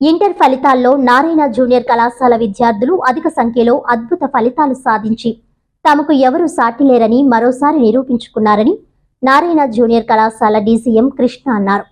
Inter ఫలితాల్లో Narayana junior కళాశాల విద్యార్థులు అధిక సంఖ్యలో అద్భుత ఫలితాలు సాధించి తమకు ఎవరూ సాటిలేరని మరోసారి నిరూపించుకున్నారని నారాయణ జూనియర్ కళాశాల డీసీఎం కృష్ణ అన్నారు.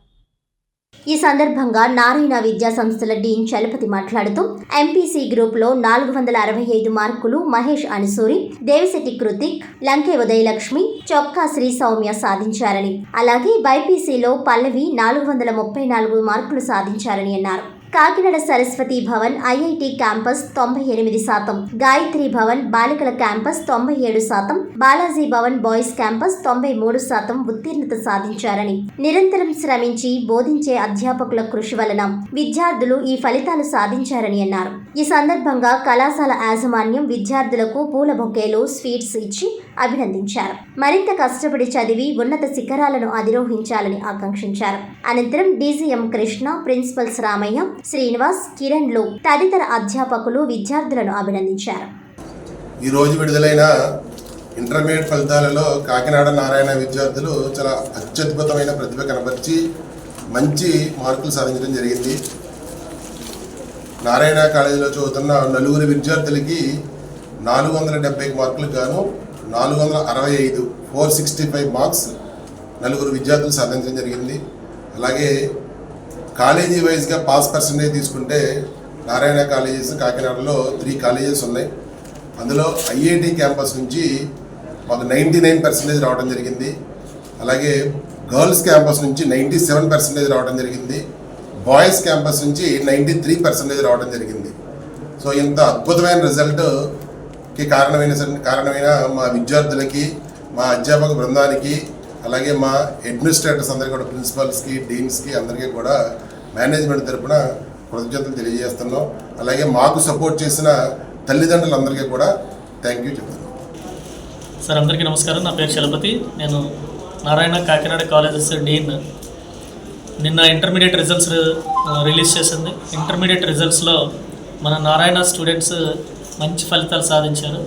ఈ సందర్భంగా నారాయణ విద్యా సంస్థల డీన్ చలపతి మాట్లాడుతూ ఎంపీసీ గ్రూప్లో నాలుగు వందల అరవై ఐదు మార్కులు మహేష్ అనిసూరి దేవిశెట్టి కృతిక్ లంకే ఉదయలక్ష్మి చొక్కా శ్రీ సౌమ్య సాధించారని అలాగే బైపీసీలో పల్లవి నాలుగు వందల ముప్పై నాలుగు మార్కులు సాధించారని అన్నారు. కాకినాడ సరస్వతి భవన్ ఐఐటి క్యాంపస్ తొంభై ఎనిమిది శాతం గాయత్రి భవన్ బాలికల క్యాంపస్ తొంభై ఏడు శాతం బాలాజీ భవన్ బాయ్స్ క్యాంపస్ తొంభై మూడు శాతం ఉత్తీర్ణత సాధించారని నిరంతరం శ్రమించి బోధించే అధ్యాపకుల కృషి వలన విద్యార్థులు ఈ ఫలితాలు సాధించారని అన్నారు. ఈ సందర్భంగా కళాశాల యాజమాన్యం విద్యార్థులకు పూల బొకేలు స్వీట్స్ ఇచ్చి అభినందించారు. మరింత కష్టపడి చదివి ఉన్నత శిఖరాలను అధిరోహించాలని ఆకాంక్షించారు. అనంతరం డీజీఎం కృష్ణ ప్రిన్సిపల్స్ రామయ్య శ్రీనివాస్ కిరణ్లు తదితర అధ్యాపకులు విద్యార్థులను అభినందించారు. ఈ రోజు విడుదలైన ఇంటర్మీడియట్ ఫలితాలలో కాకినాడ నారాయణ విద్యార్థులు చాలా అత్యద్భుతమైన ప్రతిభ కనబర్చి మంచి మార్కులు సాధించడం జరిగింది. నారాయణ కాలేజీలో చదువుతున్న నలుగురు విద్యార్థులకి నాలుగు వందల డెబ్బై మార్కులు గాను నాలుగు వందల అరవై ఐదు ఫోర్ సిక్స్టీ ఫైవ్ మార్క్స్ నలుగురు విద్యార్థులు సాధించడం జరిగింది. అలాగే కాలేజీ వైజ్గా పాస్ పర్సంటేజ్ తీసుకుంటే నారాయణ కాలేజెస్ కాకినాడలో త్రీ కాలేజెస్ ఉన్నాయి. అందులో ఐఐటి క్యాంపస్ నుంచి మాకు నైంటీ నైన్ పర్సెంటేజ్ రావడం జరిగింది. అలాగే గర్ల్స్ క్యాంపస్ నుంచి నైంటీ సెవెన్ పర్సెంటేజ్ రావడం జరిగింది. బాయ్స్ క్యాంపస్ నుంచి నైంటీ త్రీ పర్సెంటేజ్ రావడం జరిగింది. సో ఇంత అద్భుతమైన రిజల్ట్కి కారణమైన కారణమైన మా విద్యార్థులకి మా అధ్యాపక బృందానికి అలాగే మా అడ్మినిస్ట్రేటర్స్ అందరికీ కూడా ప్రిన్సిపల్స్కి డీన్స్కి అందరికీ కూడా మేనేజ్మెంట్ తరఫున కృతజ్ఞతలు తెలియజేస్తున్నాం. అలాగే మాకు సపోర్ట్ చేసిన తల్లిదండ్రులందరికీ కూడా థ్యాంక్ యూ చెప్తున్నాం. సార్ అందరికీ నమస్కారం. నా పేరు చలపతి. నేను నారాయణ కాకినాడ కాలేజెస్ డీన్. నిన్న ఇంటర్మీడియట్ రిజల్ట్స్ రిలీజ్ చేసింది. ఇంటర్మీడియట్ రిజల్ట్స్లో మన నారాయణ స్టూడెంట్స్ మంచి ఫలితాలు సాధించారు.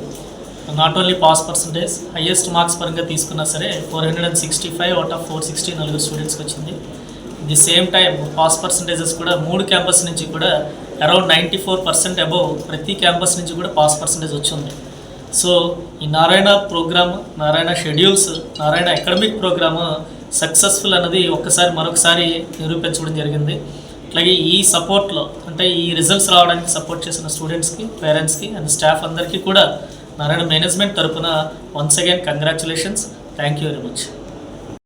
Not only pass percentage highest marks పరంగా తీసుకున్నా సరే four hundred and sixty five out of four sixty నలుగురు స్టూడెంట్స్కి వచ్చింది. The same time pass percentages కూడా మూడు క్యాంపస్ నుంచి కూడా around ninety four percent above ప్రతి క్యాంపస్ నుంచి కూడా పాస్ పర్సంటేజ్ వచ్చింది. సో ఈ Narayana programme Narayana schedules Narayana academic programme successful అన్నది ఒక్కసారి మరొకసారి నిరూపించడం జరిగింది. అట్లాగే ఈ సపోర్ట్లో అంటే ఈ రిజల్ట్స్ రావడానికి సపోర్ట్ చేసిన స్టూడెంట్స్కి పేరెంట్స్కి అండ్ స్టాఫ్ అందరికీ కూడా నారాయణ మేనేజ్మెంట్ తరఫున once again congratulations thank you very much